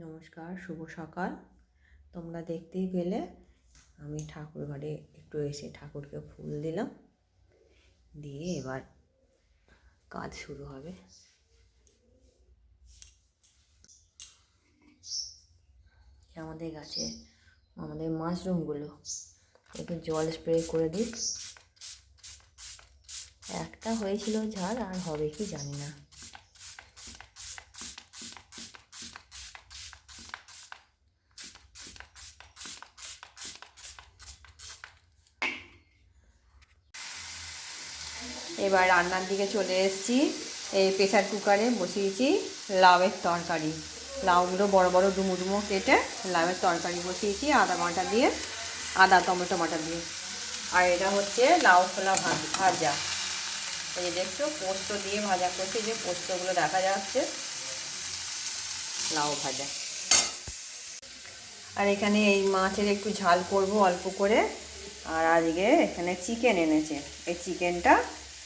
নমস্কার, শুভ সকাল। তোমরা দেখতেই পেলে আমি ঠাকুর ঘরে একটু এসে ঠাকুরকে ফুল দিলাম। দিয়ে এবার কাজ শুরু হবে। আমাদের গাছে, আমাদের মাশরুমগুলো, একটু জল স্প্রে করে দিই। একটা হয়েছিল ঝাড়, আর হবে কি জানি না। এবার রান্নার দিকে চলে এসেছি। এই প্রেসার কুকারে বসিয়েছি লাউয়ের তরকারি। লাউগুলো বড় বড় ডুমো ডুমো কেটে লাউয়ের তরকারি বসিয়েছি, আদা বাটা দিয়ে, আদা, টমেটো বাটা দিয়ে। আর এটা হচ্ছে লাউ খোলা ভাজা। এই যে দেখছ, পোস্ত দিয়ে ভাজা করছি, যে পোস্তগুলো দেখা যাচ্ছে। লাউ ভাজা। আর এখানে এই মাছের একটু ঝাল করব অল্প করে। আর আজকে এখানে চিকেন এনেছে। এই চিকেনটা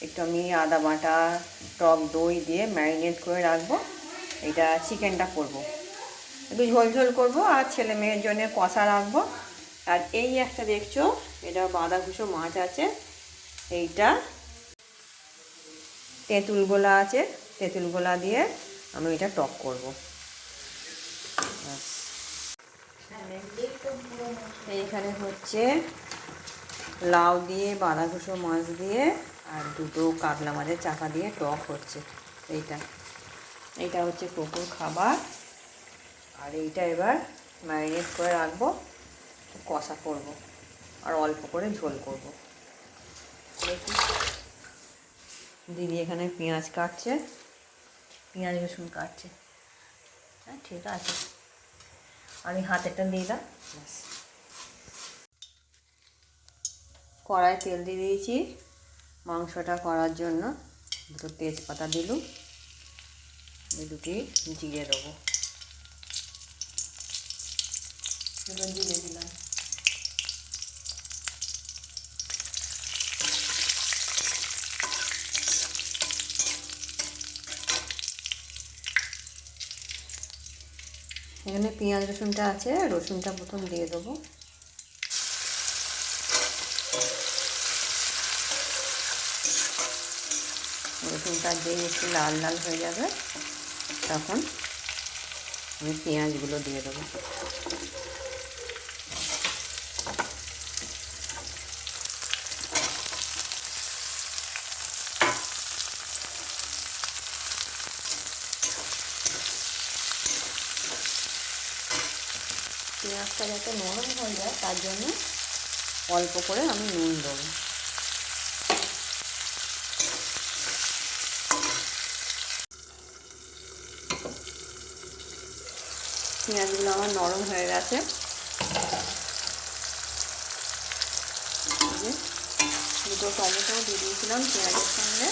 একটু আমি আদা বাটা, টক দই দিয়ে ম্যারিনেট করে রাখব। এটা চিকেনটা করব। একটু ঝোল ঝোল করব আর ছেলে মেয়ের জন্য কষা রাখব। আর এই একটা দেখছ, এটা বাঁধাঘুষো মাছ আছে। এইটা তেঁতুল গোলা আছে। তেঁতুল গোলা দিয়ে আমি এটা টক করব। এইখানে হচ্ছে লাউ দিয়ে বাঁধাঘুষো মাছ দিয়ে আর দুটো কাতলা মাছের চাকা দিয়ে টক হচ্ছে। এইটা। এইটা হচ্ছে কুকুর খাবার। আর এইটা এবার ম্যারিনেট করে রাখব, কষা করব আর অল্প করে ঝোল করব। দিদি এখানে পেঁয়াজ কাটছে। পেঁয়াজ, রসুন কাটছে। হ্যাঁ ঠিক আছে। আমি হাতেরটা দিয়ে দাম ব্যাস। কড়াই তেল দিয়ে দিয়েছি। মাংসটা করার জন্য দুটো তেজপাতা দিলুম। দুটি জিরে দেবো। জিরে দিলাম। এখানে পেঁয়াজ রসুনটা আছে, রসুনটা প্রথম দিয়ে দেবো। রসুনটা দিয়ে একটু লাল লাল হয়ে যাবে, তখন আমি পেঁয়াজগুলো দিয়ে দেবো। পেঁয়াজটা যাতে নরম হয়ে যায়, তার জন্য অল্প করে আমি নুন দেবো। পেঁয়াজগুলো আমার নরম হয়ে গেছে। দুটো টমেটো দিয়ে দিয়েছিলাম পেঁয়াজের সঙ্গে।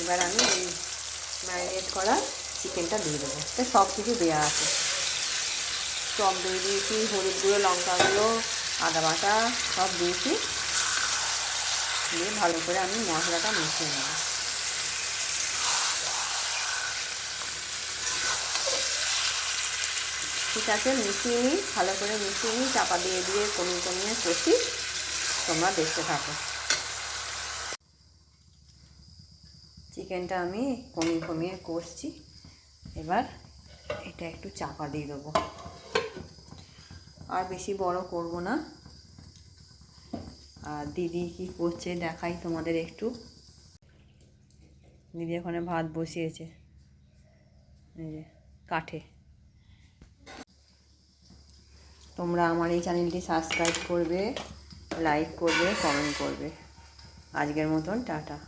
এবার আমি এই ম্যারিনেট করা চিকেনটা দিয়ে দেবো। সব কিছু দেওয়া আছে। টক দিয়ে দিয়েছি, হলুদ গুঁড়ো, লঙ্কা গুঁড়ো, আদা বাটা সব দিয়েছি। দিয়ে ভালো করে আমি মশলাটা মিশিয়ে নেব। ঠিক আছে, মিশিয়ে নিই, ভালো করে মিশিয়ে নিই, চাপা দিয়ে দিয়ে কমিয়ে কমিয়ে কষি, তোমরা দেখতে থাকো। চিকেনটা আমি কমিয়ে কমিয়ে কষছি, এবার এটা একটু চাপা দিয়ে দেবো। আর বেশি বড় করব না। আর দিদি কি করছে দেখাই তোমাদের একটু। দিদি ওখানে ভাত বসিয়েছে কাঠে। তোমরা আমার এই চ্যানেলটি সাবস্ক্রাইব করবে লাইক করবে কমেন্ট করবে। আজকের মতন টাটা।